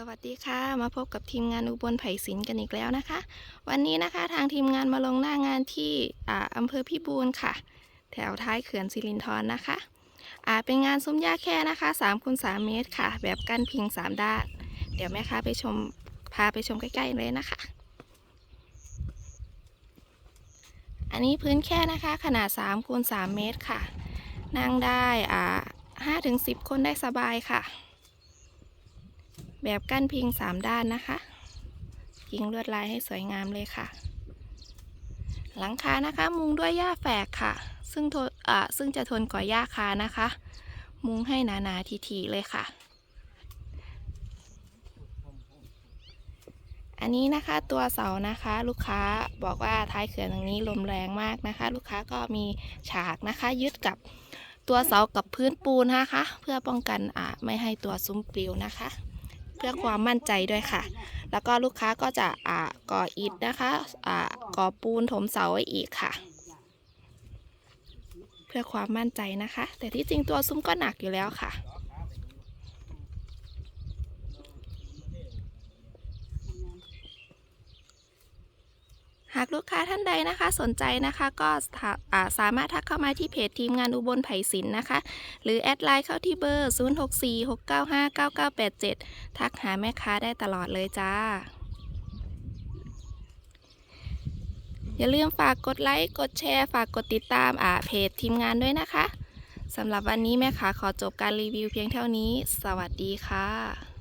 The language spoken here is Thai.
สวัสดีค่ะ มาพบกับทีมงานอุบลไผ่สินกันอีกแล้วนะคะ วันนี้นะคะทางทีมงานมาลงหน้างานที่อ่าอำเภอพิบูลค่ะ แถวท้ายเขื่อนสิรินธรนะคะอ่าเป็นงานซุ้มหญ้าแค่นะคะ3คูณ3เมตรค่ะ แบบกั้นพิง 3 ด้าน เดี๋ยวแม่ค้าไปชมพาไปชมใกล้ ๆ เลยนะคะ อันนี้พื้นแค่นะคะขนาด3คูณ3เมตรค่ะ นั่งได้อ่า5-10 คนได้สบายค่ะ แบบกั้นพิงสามด้านนะคะยิงลวดลายให้สวยงามเลยค่ะ หลังคานะคะ มุงด้วยหญ้าแฝกค่ะ ซึ่งทนอ่าซึ่งจะทนกว่าหญ้าคานะคะ มุงให้หนาๆทีๆเลยค่ะ อันนี้นะคะตัวเสานะคะ ลูกค้าบอกว่าท้ายเขื่อนตรงนี้ลมแรงมากนะคะ ลูกค้าก็มีฉากนะคะ ยึดกับตัวเสากับพื้นปูนนะคะ เพื่อป้องกันอ่าไม่ให้ตัวซุ้มปลิวนะคะ เพื่อความมั่นใจด้วยค่ะ แล้วก็ลูกค้าก็จะอ่าก่ออิฐนะคะอ่าก่อปูนถมเสาไว้อีกค่ะ เพื่อความมั่นใจนะคะ แต่ที่จริงตัวซุ้มก็หนักอยู่แล้วค่ะ หากลูกค้าท่านใดนะคะสนใจนะคะก็สาสามารถทักเข้ามาที่เพจทีมงานอุบลไผ่สินนะคะ หรือแอดไลน์เข้าที่เบอร์ 0646959987 ทักหาแม่ค้าได้ตลอดเลยจ้า อย่าลืมฝากกดไลค์ กดแชร์ ฝากกดติดตามอ่าเพจทีมงานด้วยนะคะสำหรับวันนี้แม่ค้าขอจบการรีวิวเพียงเท่านี้ สวัสดีค่ะ